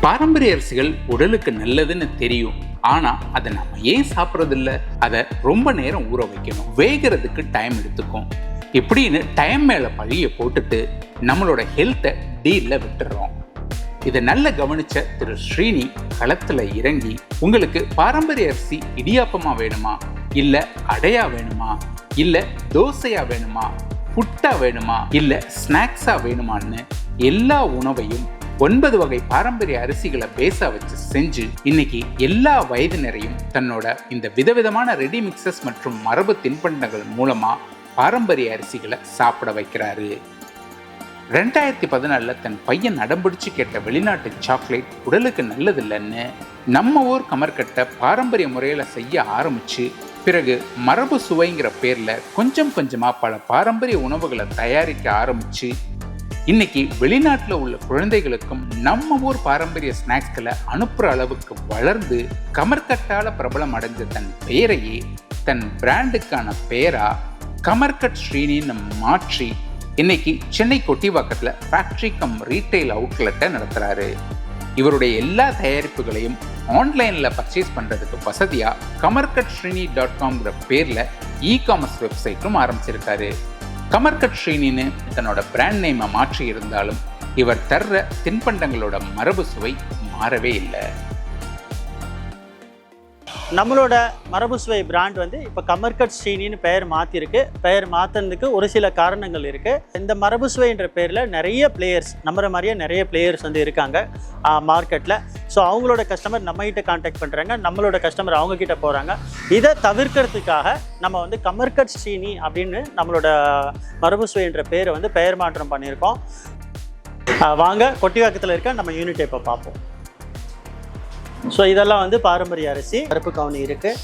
பாரம்பரிய அரிசிகள் உடலுக்கு நல்லதுன்னு தெரியும். ஆனா அதை நம்ம ஏன் சாப்பிட்றதில்ல? அதை ரொம்ப நேரம் ஊற வைக்கணும். வேகிறதுக்கு டைம் எடுத்துக்கும். இப்படின்னு டைம் மேல பழியை போட்டுட்டு நம்மளோட ஹெல்த்தை டீலில் விட்டுறோம். இதை நல்ல கவனிச்ச திரு ஸ்ரீனி களத்துல இறங்கி உங்களுக்கு பாரம்பரிய அரிசி இடியாப்பமா வேணுமா? இல்லை அடையா வேணுமா? இல்ல தோசையா வேணுமா? புட்டா வேணுமா? இல்லை ஸ்நாக்ஸா வேணுமான்னு எல்லா உணவையும் ஒன்பது வகை பாரம்பரிய அரிசிகளை பேச வச்சு செஞ்சு இன்னைக்கு எல்லா வயதினரையும் தன்னோட இந்த விதவிதமான ரெடி மிக்சஸ் மற்றும் மரபு தின்பண்டங்கள் மூலமா பாரம்பரிய அரிசிகளை சாப்பிட வைக்கிறாரு. ரெண்டாயிரத்தி பதினாலில் தன் பையன் அடம்பிடிச்சு கேட்ட வெளிநாட்டு சாக்லேட் உடலுக்கு நல்லதில்லைன்னு நம்ம ஊர் கமர்கட்டை பாரம்பரிய முறையில் செய்ய ஆரம்பிச்சு பிறகு மரபு சுவைங்கிற பேரில் கொஞ்சம் கொஞ்சமாக பல பாரம்பரிய உணவுகளை தயாரிக்க ஆரம்பிச்சு இன்னைக்கு வெளிநாட்டில் உள்ள குழந்தைகளுக்கும் நம்ம ஊர் பாரம்பரிய ஸ்நாக்ஸ்களை அனுப்புகிற அளவுக்கு வளர்ந்து கமர்கட்டால பிரபலம் அடைஞ்ச தன் பெயரையே தன் பிராண்டுக்கான பெயரா கமர்கட் ஸ்ரீனின்னு மாற்றி இன்னைக்கு சென்னை கொட்டிவாக்கத்தில் ஃபேக்ட்ரி கம் ரீட்டைல் அவுட்லெட்டை நடத்துகிறாரு இவருடைய எல்லா தயாரிப்புகளையும் ஆன்லைனில் பர்ச்சேஸ் பண்ணுறதுக்கு வசதியாக கமர்கட் ஸ்ரீனி டாட் காம்ங்கிற பேரில் இ காமர்ஸ் வெப்சைட்டும் ஆரம்பிச்சிருக்காரு. கமர்கட் ஸ்ரீனின்னு தன்னோட பிராண்ட் நேமை மாற்றி இருந்தாலும் இவர் தர்ற தின்பண்டங்களோட மரபு சுவை மாறவே இல்லை. நம்மளோட மரபு சுவை பிராண்ட் வந்து இப்போ கமர்கட் ஸ்ரீனின்னு பெயர் மாற்றிருக்கு பெயர் மாற்றினதுக்கு ஒரு சில காரணங்கள் இருக்குது இந்த மரபு சுவைன்ற பேரில் நிறைய பிளேயர்ஸ் நம்புற மாதிரியே நிறைய பிளேயர்ஸ் வந்து இருக்காங்க. மார்க்கெட்டில் ஸோ அவங்களோட கஸ்டமர் நம்மகிட்ட காண்டாக்ட் பண்ணுறாங்க நம்மளோட கஸ்டமர் அவங்க கிட்ட போகிறாங்க இதை தவிர்க்கிறதுக்காக நம்ம வந்து கமர்கட் சீனி அப்படின்னு நம்மளோட மரபு சுவைன்ற பேரை வந்து பெயர் மாற்றம் பண்ணியிருக்கோம். வாங்க கொட்டிவாக்கத்தில் இருக்க நம்ம யூனிட் இப்போ பார்ப்போம். ஸோ இதெல்லாம் வந்து பாரம்பரிய அரிசி. கருப்பு கவுனி இருக்குது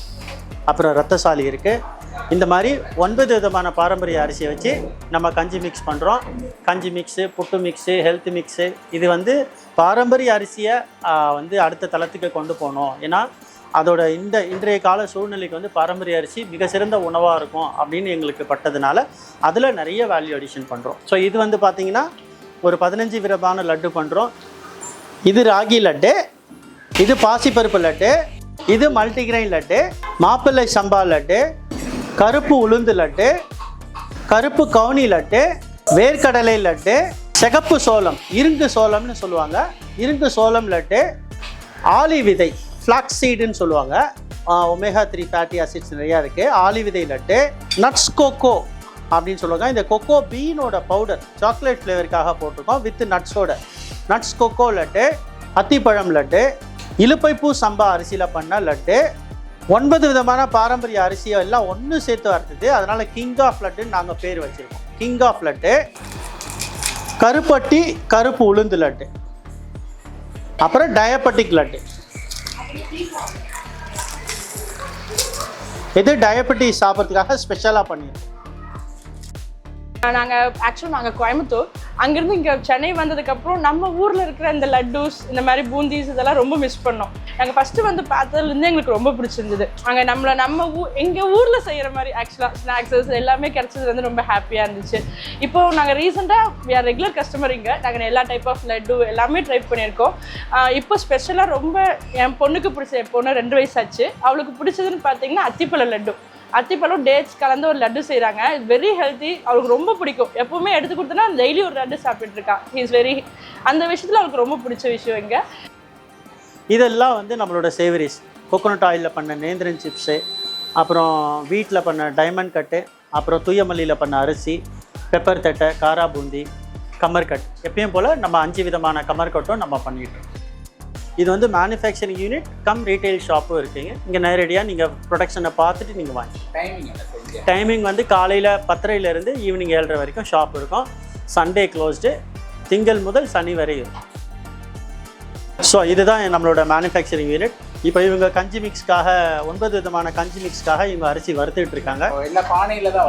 அப்புறம் ரத்தசாலி இருக்குது இந்த மாதிரி ஒன்பது விதமான பாரம்பரிய அரிசியை வச்சு நம்ம கஞ்சி மிக்ஸ் பண்ணுறோம் கஞ்சி மிக்ஸு புட்டு மிக்ஸு ஹெல்த் மிக்ஸு இது வந்து பாரம்பரிய அரிசியை வந்து அடுத்த தளத்துக்கு கொண்டு போகணும். ஏன்னா அதோட இந்த இன்றைய கால சூழ்நிலைக்கு வந்து பாரம்பரிய அரிசி மிக சிறந்த உணவாக இருக்கும் அப்படின்னு எங்களுக்கு பட்டதுனால அதில் நிறைய வேல்யூ அடிஷன் பண்ணுறோம் ஸோ இது வந்து பார்த்திங்கன்னா ஒரு பதினஞ்சு விதமான லட்டு பண்ணுறோம் இது ராகி லட்டு இது பாசிப்பருப்பு லட்டு இது மல்டிகிரெயின் லட்டு மாப்பிள்ளை சம்பா லட்டு கருப்பு உளுந்து லட்டு கருப்பு கவுனி லட்டு வேர்க்கடலை லட்டு சிகப்பு சோளம் இருங்கு சோளம்னு சொல்லுவாங்க. இருங்கு சோளம் லட்டு ஆலி விதை ஃப்ளாக்ஸ் சீடுன்னு சொல்லுவாங்க. ஒமேகா த்ரீ ஃபேட்டி ஆசிட்ஸ் நிறையா இருக்குது ஆலி விதை லட்டு நட்ஸ் கோகோ அப்படின்னு சொல்லுவாங்க. இந்த கொக்கோ பீனோட பவுடர் சாக்லேட் ஃப்ளேவருக்காக போட்டிருக்கோம் வித் நட்ஸோட நட்ஸ் கொக்கோ லட்டு அத்திப்பழம் லட்டு இழுப்பைப்பூ சம்பா அரிசியில் பண்ண லட்டு. ஒன்பது விதமான பாரம்பரிய அரிசியை எல்லாம் ஒன்று சேர்த்து வர்றது அதனால் கிங் ஆஃப் லட்டுன்னு நாங்கள் பேர் வச்சுருக்கோம். கிங் ஆஃப் லட்டு கருப்பட்டி கருப்பு உளுந்து லட்டு. அப்புறம் டயபெட்டிக் லட்டு. இது டயபெட்டிஸ் சாப்பிட்றதுக்காக ஸ்பெஷலாக பண்ணியிருக்கோம். நாங்கள் ஆக்சுவலாக நாங்கள் கோயம்புத்தூர். அங்கேருந்து இங்கே சென்னை வந்ததுக்கப்புறம் நம்ம ஊரில் இருக்கிற இந்த லட்டூஸ் இந்த மாதிரி பூந்திஸ் இதெல்லாம் ரொம்ப மிஸ் பண்ணோம். நாங்கள் ஃபஸ்ட்டு வந்து பார்த்ததுலேருந்து எங்களுக்கு ரொம்ப பிடிச்சிருந்தது. அங்கே நம்மளை நம்ம ஊ எங்கள் ஊரில் செய்கிற மாதிரி ஆக்சுவலாக ஸ்நாக்ஸஸ் எல்லாமே கிடச்சது வந்து ரொம்ப ஹாப்பியாக இருந்துச்சு. இப்போ நாங்கள் ரீசெண்டாக வி ஆர் ரெகுலர் கஸ்டமர் இங்கே. நாங்கள் எல்லா டைப் ஆஃப் லட்டு எல்லாமே ட்ரை பண்ணியிருக்கோம். இப்போ ஸ்பெஷலாக ரொம்ப என் பொண்ணுக்கு பிடிச்ச என் பொண்ணு ரெண்டு வயசாச்சு அவளுக்கு பிடிச்சதுன்னு பார்த்தீங்கன்னா அத்திப்பழ லட்டு. அத்திப்பழம் டேட்ஸ் கலந்து ஒரு லட்டு செய்கிறாங்க வெரி ஹெல்த்தி அவளுக்கு ரொம்ப பிடிக்கும். எப்பவுமே எடுத்து கொடுத்தனா டெய்லி ஒரு லட்டு சாப்பிட்டுட்டு இருக்கா. இஸ் வெரி அந்த விஷயத்தில் அவளுக்கு ரொம்ப பிடிச்ச விஷயம் இங்கே. இதெல்லாம் வந்து நம்மளோட சேவரிஸ் கோகோனட் ஆயிலில் பண்ண நேந்திரன் சிப்ஸு அப்புறம் வீட்டில் பண்ண டைமண்ட் கட்டு அப்புறம் தூயமல்லியில் பண்ண அரிசி பெப்பர் தட்டை காரா பூந்தி கமர்கட் எப்பயும் போல் நம்ம அஞ்சு விதமான கமர்கட்டும் நம்ம பண்ணிட்டு இது வந்து மேனுஃபேக்சரிங் யூனிட் கம் ரீட்டைல் ஷாப்பும் இருக்குங்க. இங்கே நேரடியாக நீங்கள் ப்ரொடக்ஷனை பார்த்துட்டு நீங்கள் வாங்கி டைமிங் வந்து காலையில் பத்தரையிலேருந்து ஈவினிங் ஏழரை வரைக்கும் ஷாப் இருக்கும். சண்டே க்ளோஸ்டு திங்கள் முதல் சனி வரை இருக்கும். ஸோ இதுதான் நம்மளோட மேனுஃபேக்சரிங் யூனிட் இப்போ இவங்க கஞ்சி மிக்ஸ்க்காக ஒன்பது விதமான கஞ்சி மிக்ஸ்க்காக இவங்க அரிசி வறுத்துட்டு இருக்காங்க.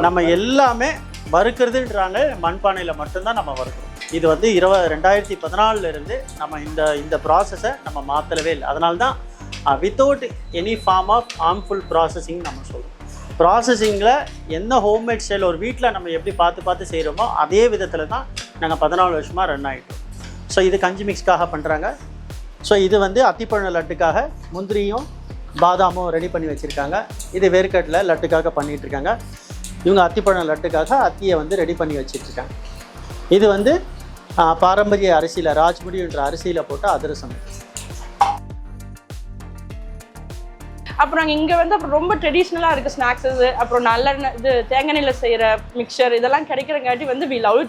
நம்ம எல்லாமே வறுக்கிறதுன்றாங்க. மண்பானையில் மட்டும்தான் நம்ம வறுக்கிறோம். இது வந்து இருவ ரெண்டாயிரத்தி பதினாலுல இருந்து நம்ம இந்த இந்த ப்ராசஸை நம்ம மாற்றலவே இல்லை. அதனால தான் without any form of harmful processing நம்ம சொல்லுவோம் ப்ராசஸிங்கில் என்ன ஹோம்மேட் ஸ்டைல் ஒரு வீட்டில் நம்ம எப்படி பார்த்து பார்த்து செய்கிறோமோ அதே விதத்தில் தான் நாங்கள் பதினாலு வருஷமாக ரன் ஆகிட்டோம் ஸோ இது கஞ்சி மிக்ஸ்க்காக பண்ணுறாங்க ஸோ இது வந்து அத்திப்பழ லட்டுக்காக முந்திரியும் பாதாமும் ரெடி பண்ணி வச்சுருக்காங்க. இது வேர்க்கட்டில் லட்டுக்காக பண்ணிகிட்ருக்காங்க இருக்காங்க. இவங்க அத்திப்பழம் லட்டுக்காக அத்தியை வந்து ரெடி பண்ணி வச்சுட்ருக்காங்க இது வந்து பாரம்பரிய அரிசியில் ராஜ்முடி என்ற அரிசியில் போட்ட அதிரசம். அப்புறம் நாங்கள் இங்கே வந்து அப்புறம் ரொம்ப ட்ரெடிஷ்னலாக இருக்குது ஸ்நாக்ஸஸ் அப்புறம் நல்ல இது தேங்காய் நெல்லை செய்கிற மிக்சர் இதெல்லாம் கிடைக்கிறங்காட்டி வந்து we love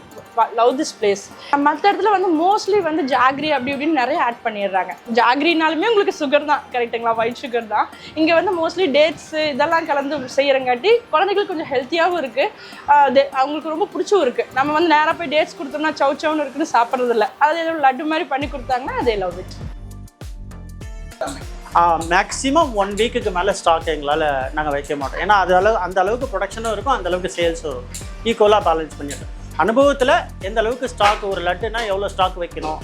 love this place மற்ற இடத்துல வந்து மோஸ்ட்லி வந்து ஜாக்ரி அப்படி இப்படின்னு நிறைய ஆட் பண்ணிடுறாங்க. ஜாக்ரினாலுமே உங்களுக்கு சுகர் தான். கரெக்டுங்களா ஒயிட் சுகர் தான். இங்கே வந்து மோஸ்ட்லி டேட்ஸு இதெல்லாம் கலந்து செய்கிறங்காட்டி குழந்தைகளுக்கு கொஞ்சம் ஹெல்த்தியாகவும் இருக்குது அவங்களுக்கு ரொம்ப பிடிச்சும் இருக்குது நம்ம வந்து நேராக போய் டேட்ஸ் கொடுத்தோம்னா சவு சவுன்னு இருக்குன்னு சாப்பிட்றதில்ல. அது ஏதோ லட்டு மாதிரி பண்ணி கொடுத்தாங்கன்னா அதே லவ் இட் மேக்ஸிமம் ஒன் வீக்குக்கு மேலே ஸ்டாக் எங்களால் நாங்கள் வைக்க மாட்டோம். ஏன்னா அது அளவு அந்த அளவுக்கு ப்ரொடக்ஷனும் இருக்கும் அந்த அளவுக்கு சேல்ஸும் இருக்கும். ஈக்குவலாக பேலன்ஸ் பண்ணிடுறோம். அனுபவத்தில் எந்த அளவுக்கு ஸ்டாக் ஒரு லட்டுனா எவ்வளோ ஸ்டாக் வைக்கணும்?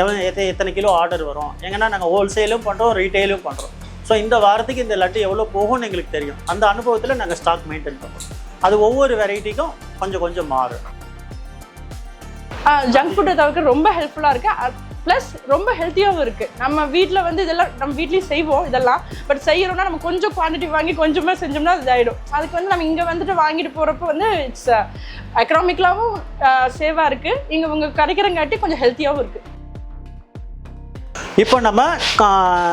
எவன் எத்த எத்தனை கிலோ ஆர்டர் வரும்? எங்கன்னா நாங்கள் ஹோல்சேலும் பண்ணுறோம் ரீட்டெயிலும் பண்ணுறோம் ஸோ இந்த வாரத்துக்கு இந்த லட்டு எவ்வளோ போகும்னு எங்களுக்கு தெரியும். அந்த அனுபவத்தில் நாங்கள் ஸ்டாக் மெயின்டைன் பண்ணுறோம் அது ஒவ்வொரு வெரைட்டிக்கும் கொஞ்சம் கொஞ்சம் மாறும். ஜங்க் ஃபுட்டை தவிர்க்க ரொம்ப ஹெல்ப்ஃபுல்லாக இருக்குது ப்ளஸ் ரொம்ப ஹெல்த்தியாகவும் இருக்குது நம்ம வீட்டில் வந்து இதெல்லாம் நம்ம வீட்லேயும் செய்வோம் இதெல்லாம். பட் செய்யறோம்னா நம்ம கொஞ்சம் குவான்டிட்டி வாங்கி கொஞ்சமாக செஞ்சோம்னா அது இதாயிடும். அதுக்கு வந்து நம்ம இங்கே வந்துட்டு வாங்கிட்டு போகிறப்ப வந்து இட்ஸ் எக்கனாமிக்கலாகவும் uh, சேவாக uh, இருக்குது இங்கே உங்கள் கிடைக்கிறங்காட்டி கொஞ்சம் ஹெல்த்தியாகவும் இருக்குது இப்போ நம்ம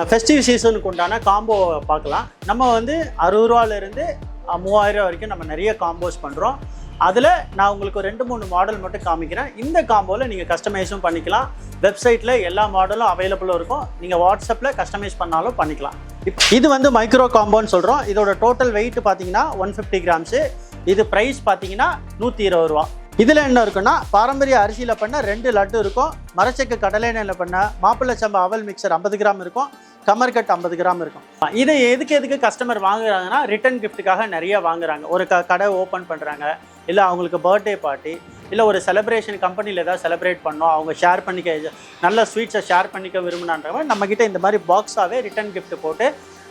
ஃபெஸ்டிவ் சீசனுக்கு உண்டான காம்போ பார்க்கலாம். நம்ம வந்து அறுபது ரூபாலேருந்து மூவாயிரம் வரைக்கும் நம்ம நிறைய காம்போஸ் பண்ணுறோம் அதில் நான் உங்களுக்கு ரெண்டு மூணு மாடல் மட்டும் காமிக்கிறேன். இந்த காம்போவில் நீங்கள் கஸ்டமைஸும் பண்ணிக்கலாம். வெப்சைட்டில் எல்லா மாடலும் அவைலபிளும் இருக்கும். நீங்கள் வாட்ஸ்அப்பில் கஸ்டமைஸ் பண்ணாலும் பண்ணிக்கலாம். இப் இது வந்து மைக்ரோ காம்போன்னு சொல்கிறோம் இதோட டோட்டல் வெயிட் பார்த்தீங்கன்னா ஒன் ஃபிஃப்டி கிராம்ஸு இது ப்ரைஸ் பார்த்தீங்கன்னா நூற்றி இருபது ரூபா. இதில் என்ன இருக்குன்னா பாரம்பரிய அரிசியில் பண்ண ரெண்டு லட்டு இருக்கும். மரச்செக்கு கடலை எண்ணெயில் பண்ண மாப்பிள்ளை சம்பா அவல் மிக்சர் ஐம்பது கிராம் இருக்கும். கமர்கட் ஐம்பது கிராம் இருக்கும். இதை எதுக்கு எதுக்கு கஸ்டமர் வாங்குறாங்கன்னா ரிட்டர்ன் கிஃப்ட்டுக்காக நிறைய வாங்குறாங்க. ஒரு க கடை ஓப்பன் பண்ணுறாங்க இல்லை அவங்களுக்கு பர்த்டே பார்ட்டி இல்லை ஒரு செலிப்ரேஷன் கம்பெனியில் ஏதாவது செலிப்ரேட் பண்ணோம் அவங்க ஷேர் பண்ணிக்க நல்ல ஸ்வீட்ஸை ஷேர் பண்ணிக்க விரும்பினான்றவங்க நம்மக்கிட்ட இந்த மாதிரி பாக்ஸாகவே ரிட்டர்ன் கிஃப்ட் போட்டு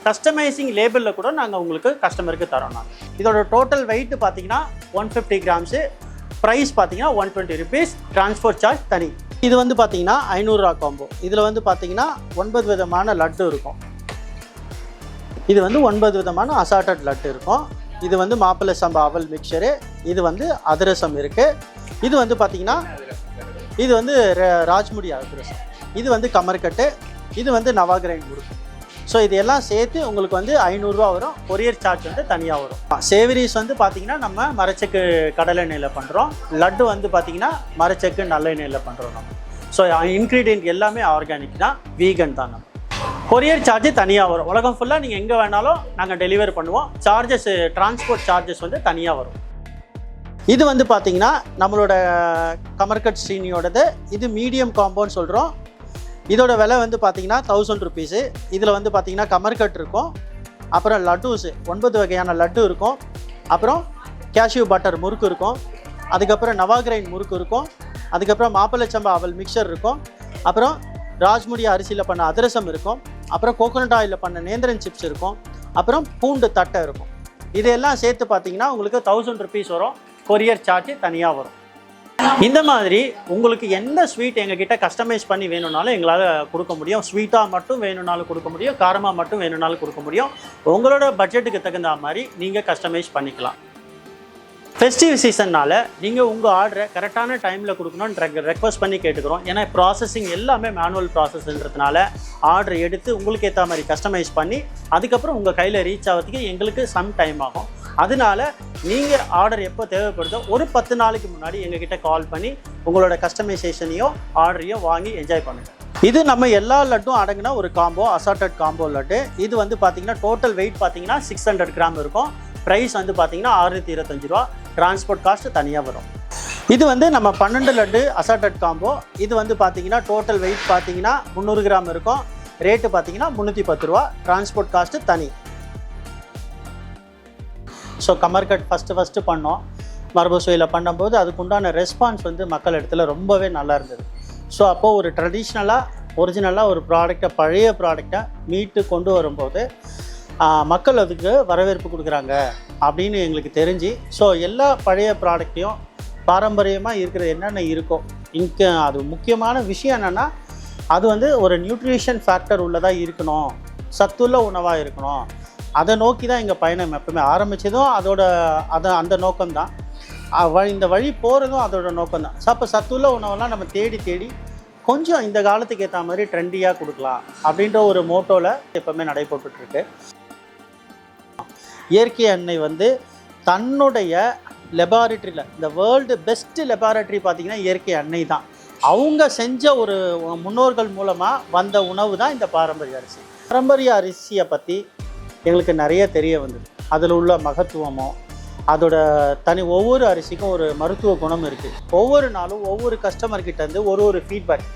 கஸ்டமைசிங் லேபிளில் கூட நாங்கள் உங்களுக்கு கஸ்டமருக்கு தரோம் நாங்கள் இதோட டோட்டல் வெயிட் பார்த்தீங்கன்னா ஒன் ஃபிஃப்டி கிராம்ஸு ப்ரைஸ் பார்த்தீங்கன்னா one twenty rupees transport charge தனி. இது வந்து பார்த்தீங்கன்னா ஐநூறுரூவா காம்போ இதில் வந்து பார்த்தீங்கன்னா ஒன்பது விதமான லட்டு இருக்கும். இது வந்து ஒன்பது விதமான அசாட்டட் லட்டு இருக்கும். இது வந்து மாப்பிள்ளை சம்பா அவல் மிக்சரு இது வந்து அதிரசம் இருக்குது இது வந்து பார்த்தீங்கன்னா இது வந்து ராஜ்முடி அதிரசம். இது வந்து கமர்கட்டு. இது வந்து நவாகிரைன் முறுக்கு. ஸோ இது எல்லாம் சேர்த்து உங்களுக்கு வந்து ஐநூறுரூவா வரும். கொரியர் சார்ஜ் வந்து தனியாக வரும். சேவரிஸ் வந்து பார்த்தீங்கன்னா நம்ம மரச்செக்கு கடலை எண்ணெயில் பண்ணுறோம் லட்டு வந்து பார்த்தீங்கன்னா மரச்செக்கு நல்லெண்ணெயில் பண்ணுறோம் நம்ம. ஸோ இன்க்ரீடியன்ட் எல்லாமே ஆர்கானிக் தான். வீகன் தான் நம்ம. கொரியர் சார்ஜ் தனியாக வரும். உலகம் ஃபுல்லாக நீங்கள் எங்கே வேணாலும் நாங்கள் டெலிவர் பண்ணுவோம். சார்ஜஸ் டிரான்ஸ்போர்ட் சார்ஜஸ் வந்து தனியாக வரும். இது வந்து பார்த்தீங்கன்னா நம்மளோட கமர்கட் ஸ்ரீனியோடது. இது மீடியம் காம்போன்னு சொல்கிறோம் இதோட விலை வந்து பார்த்தீங்கன்னா தௌசண்ட் ருபீஸு இதில் வந்து பார்த்தீங்கன்னா கமர்கட் இருக்கும். அப்புறம் லட்டூஸு ஒன்பது வகையான லட்டு இருக்கும். அப்புறம் கேஷ்யூ பட்டர் முறுக்கு இருக்கும். அதுக்கப்புறம் நவாகிரைன் முறுக்கு இருக்கும். அதுக்கப்புறம் மாப்பிள்ளைச்சம்பா அவல் மிக்சர் இருக்கும். அப்புறம் ராஜ்முடி அரிசியில் பண்ண அதிரசம் இருக்கும். அப்புறம் கோகோனட் ஆயிலில் பண்ண நேந்திரன் சிப்ஸ் இருக்கும். அப்புறம் பூண்டு தட்டை இருக்கும். இதெல்லாம் சேர்த்து பார்த்தீங்கன்னா உங்களுக்கு தௌசண்ட் ருபீஸ் வரும். கொரியர் சார்ஜ் தனியாக வரும். இந்த மாதிரி உங்களுக்கு எந்த ஸ்வீட் எங்ககிட்ட கஸ்டமைஸ் பண்ணி வேணும்னாலும் எங்களால் கொடுக்க முடியும். ஸ்வீட்டாக மட்டும் வேணும்னாலும் கொடுக்க முடியும். காரமாக மட்டும் வேணும்னாலும் கொடுக்க முடியும். உங்களோட பட்ஜெட்டுக்கு தகுந்த மாதிரி நீங்கள் கஸ்டமைஸ் பண்ணிக்கலாம். ஃபெஸ்டிவ் சீசன்னால் நீங்கள் உங்கள் ஆர்டரை கரெக்டான டைமில் கொடுக்கணும்னு ரெக்வஸ்ட் பண்ணி கேட்டுக்கிறோம். ஏன்னா ப்ராசஸிங் எல்லாமே மேனுவல் ப்ராசஸ்ன்றதுனால ஆர்டர் எடுத்து உங்களுக்கு ஏற்ற மாதிரி கஸ்டமைஸ் பண்ணி அதுக்கப்புறம் உங்கள் கையில் ரீச் ஆகிறதுக்கு எங்களுக்கு சம் டைம் ஆகும். அதனால நீங்கள் ஆர்டர் எப்போ தேவைப்படுதோ ஒரு பத்து நாளைக்கு முன்னாடி எங்ககிட்ட கால் பண்ணி உங்களோட கஸ்டமைசேஷனையோ ஆர்டரையோ வாங்கி என்ஜாய் பண்ணுங்கள் இது நம்ம எல்லா லட்டும் அடங்கின ஒரு காம்போ அசார்டட் காம்போ லட்டு. இது வந்து பார்த்தீங்கன்னா டோட்டல் வெயிட் பார்த்தீங்கன்னா சிக்ஸ் ஹண்ட்ரட் கிராம் இருக்கும். ப்ரைஸ் வந்து பார்த்தீங்கன்னா அறுநூத்தி இருபத்தஞ்சு ரூபா. டிரான்ஸ்போர்ட் காஸ்ட்டு தனியாக வரும். இது வந்து நம்ம பன்னெண்டு லட்டு அசார்டட் காம்போ இது வந்து பார்த்தீங்கன்னா டோட்டல் வெயிட் பார்த்தீங்கன்னா முந்நூறு கிராம் இருக்கும். ரேட்டு பார்த்தீங்கன்னா முந்நூற்றி பத்து ரூபா. டிரான்ஸ்போர்ட் காஸ்ட்டு தனி. ஸோ கமர்கட் ஃபஸ்ட்டு ஃபஸ்ட்டு பண்ணோம். மரபு சுவையில் பண்ணும்போது அதுக்குண்டான ரெஸ்பான்ஸ் வந்து மக்கள் இடத்துல ரொம்பவே நல்லா இருந்தது. ஸோ அப்போது ஒரு ட்ரெடிஷ்னலாக ஒரிஜினலாக ஒரு ப்ராடக்டை பழைய ப்ராடக்டை மீட்டு கொண்டு வரும்போது மக்கள் அதுக்கு வரவேற்பு கொடுக்குறாங்க அப்படின்னு எங்களுக்கு தெரிஞ்சு ஸோ எல்லா பழைய ப்ராடக்ட்டையும் பாரம்பரியமாக இருக்கிறது என்னென்ன இருக்கோ இங்கே அது முக்கியமான விஷயம் என்னென்னா அது வந்து ஒரு நியூட்ரிஷன் ஃபேக்டர் உள்ளதாக இருக்கணும் சத்துள்ள உணவாக இருக்கணும். அதை நோக்கி தான் எங்கள் பயணம் எப்பவுமே ஆரம்பித்ததும் அதோட அதை அந்த நோக்கம்தான் இந்த வழி போகிறதும் அதோட நோக்கம்தான் ஸோ அப்போ சத்துள்ள உணவெல்லாம் நம்ம தேடி தேடி கொஞ்சம் இந்த காலத்துக்கு ஏற்ற மாதிரி ட்ரெண்டியாக கொடுக்கலாம் அப்படின்ற ஒரு மோட்டோவில் எப்போவுமே நடைபெற்றுட்டுருக்கு இயற்கை எண்ணெய் வந்து தன்னுடைய லெபார்ட்டரியில் இந்த வேர்ல்டு பெஸ்ட்டு லெபார்ட்டரி பார்த்திங்கன்னா இயற்கை அன்னை தான். அவங்க செஞ்ச ஒரு முன்னோர்கள் மூலமாக வந்த உணவு தான் இந்த பாரம்பரிய அரிசி. பாரம்பரிய அரிசியை பற்றி எங்களுக்கு நிறைய தெரிய வந்தது. அதில் உள்ள மகத்துவமோ அதோட தனி ஒவ்வொரு அரிசிக்கும் ஒரு மருத்துவ குணம் இருக்குது ஒவ்வொரு நாளும் ஒவ்வொரு கஸ்டமர்கிட்டேருந்து இருந்து ஒரு ஒரு ஃபீட்பேக்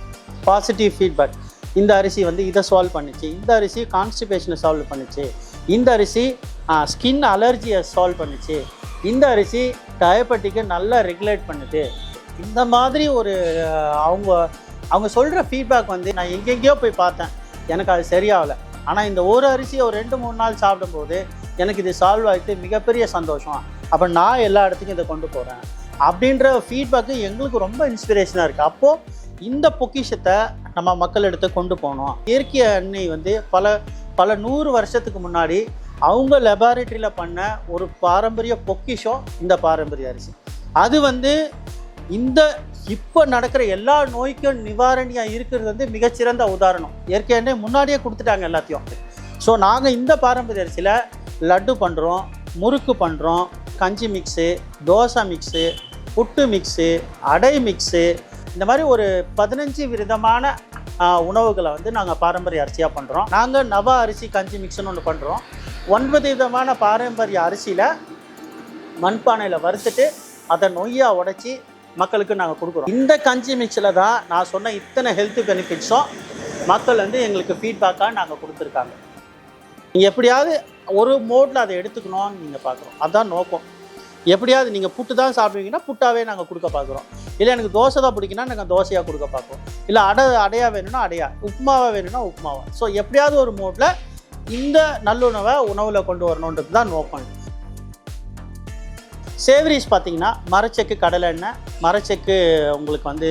பாசிட்டிவ் ஃபீட்பேக் இந்த அரிசி வந்து இதை சால்வ் பண்ணுச்சு இந்த அரிசி கான்ஸ்டிபேஷனை சால்வ் பண்ணுச்சு இந்த அரிசி ஸ்கின் அலர்ஜியை சால்வ் பண்ணுச்சு. இந்த அரிசி டயபெட்டிக்கை நல்லா ரெகுலேட் பண்ணுது. இந்த மாதிரி ஒரு அவங்க அவங்க சொல்கிற ஃபீட்பேக் வந்து நான் எங்கெங்கேயோ போய் பார்த்தேன். எனக்கு அது சரியாகலை. ஆனால் இந்த ஒரு அரிசியை ஒரு ரெண்டு மூணு நாள் சாப்பிடும்போது எனக்கு இது சால்வ் ஆகிட்டு மிகப்பெரிய சந்தோஷம். அப்போ நான் எல்லா இடத்துக்கும் இதை கொண்டு போகிறேன் அப்படின்ற ஃபீட்பேக்கு எங்களுக்கு ரொம்ப இன்ஸ்பிரேஷனாக இருக்குது அப்போது இந்த பொக்கிஷத்தை நம்ம மக்கள் எடுத்து கொண்டு போகணும். இயற்கை எண்ணெய் வந்து பல பல நூறு வருஷத்துக்கு முன்னாடி அவங்க லெபாரிட்டரியில் பண்ண ஒரு பாரம்பரிய பொக்கிஷம் இந்த பாரம்பரிய அரிசி. அது வந்து இந்த இப்போ நடக்கிற எல்லா நோய்க்கும் நிவாரணியாக இருக்கிறது வந்து மிகச்சிறந்த உதாரணம். ஏற்கனவே முன்னாடியே கொடுத்துட்டாங்க எல்லாத்தையும். ஸோ நாங்கள் இந்த பாரம்பரிய அரிசியில் லட்டு பண்ணுறோம் முறுக்கு பண்ணுறோம் கஞ்சி மிக்ஸு தோசை மிக்ஸு புட்டு மிக்ஸு அடை மிக்ஸு இந்த மாதிரி ஒரு பதினஞ்சு விதமான உணவுகளை வந்து நாங்கள் பாரம்பரிய அரிசியாக பண்ணுறோம் நாங்கள் நவ அரிசி கஞ்சி மிக்ஸ்னு ஒன்று பண்ணுறோம் ஒன்பது விதமான பாரம்பரிய அரிசியில் மண்பானையில் வறுத்துட்டு அதை நொய்யாக உடைச்சி மக்களுக்கு நாங்கள் கொடுக்குறோம். இந்த கஞ்சி மிக்ஸில் தான் நான் சொன்ன இத்தனை ஹெல்த் பெனிஃபிட்ஸும் மக்கள் வந்து எங்களுக்கு ஃபீட்பேக்காக நாங்கள் கொடுத்துருக்காங்க. நீங்கள் எப்படியாவது ஒரு மோடில் அதை எடுத்துக்கணும்னு நீங்கள் பார்க்குறோம் அதுதான் நோக்கம். எப்படியாவது நீங்கள் புட்டு தான் சாப்பிடுவீங்கன்னா புட்டாவே நாங்கள் கொடுக்க பார்க்குறோம் இல்லை எனக்கு தோசை தான் பிடிக்குன்னா நாங்கள் தோசையாக கொடுக்க பார்க்குறோம் இல்லை அடை அடையா வேணும்னா அடையா உப்புமாவாக வேணும்னா உப்புமாவா. ஸோ எப்படியாவது ஒரு மோட்டில் இந்த நல்லுணவை உணவில் கொண்டு வரணுன்றது தான் நோக்கம். சேவரிஸ் பார்த்தீங்கன்னா மரச்செக்கு கடலை எண்ணெய் மரச்செக்கு உங்களுக்கு வந்து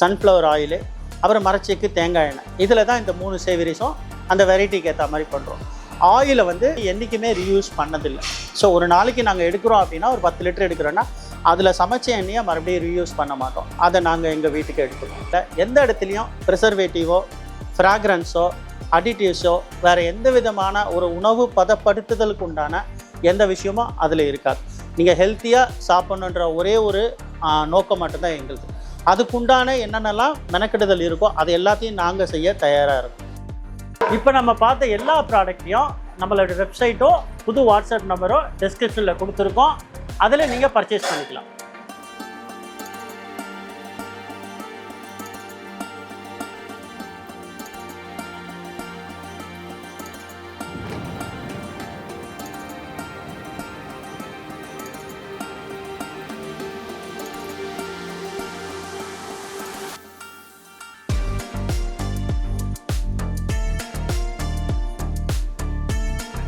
சன்ஃப்ளவர் ஆயிலு அப்புறம் மரச்செக்கு தேங்காய் எண்ணெய். இதில் தான் இந்த மூணு சேவரிஸும் அந்த வெரைட்டிக்கு ஏற்ற மாதிரி பண்ணுறோம் ஆயிலை வந்து என்றைக்குமே ரீயூஸ் பண்ணதில்லை. ஸோ ஒரு நாளைக்கு நாங்கள் எடுக்கிறோம் அப்படின்னா ஒரு பத்து லிட்டர் எடுக்கிறோன்னா அதில் சமைச்ச எண்ணெயை மறுபடியும் ரீயூஸ் பண்ண மாட்டோம். அதை நாங்கள் எங்கள் வீட்டுக்கு எடுத்துக்கோம் இல்லை எந்த இடத்துலையும் ப்ரிசர்வேட்டிவோ ஃப்ராக்ரன்ஸோ அடிட்டிவ்ஸோ வேறு எந்த விதமான ஒரு உணவு பதப்படுத்துதலுக்கு உண்டான எந்த விஷயமும் அதில் இருக்காது. நீங்கள் ஹெல்த்தியாக சாப்பிட்ணுன்ற ஒரே ஒரு நோக்கம் மட்டும்தான் எங்களுக்கு. அதுக்குண்டான என்னென்னலாம் மெனக்கெடுதல் இருக்கோ அது எல்லாத்தையும் நாங்கள் செய்ய தயாராக இருக்கோம். இப்போ நம்ம பார்த்த எல்லா ப்ராடக்ட்டையும் நம்மளோட வெப்சைட்டோ புது வாட்ஸ்அப் நம்பரோ டிஸ்கிரிப்ஷனில் கொடுத்துருக்கோம். அதில் நீங்கள் பர்ச்சேஸ் பண்ணிக்கலாம்.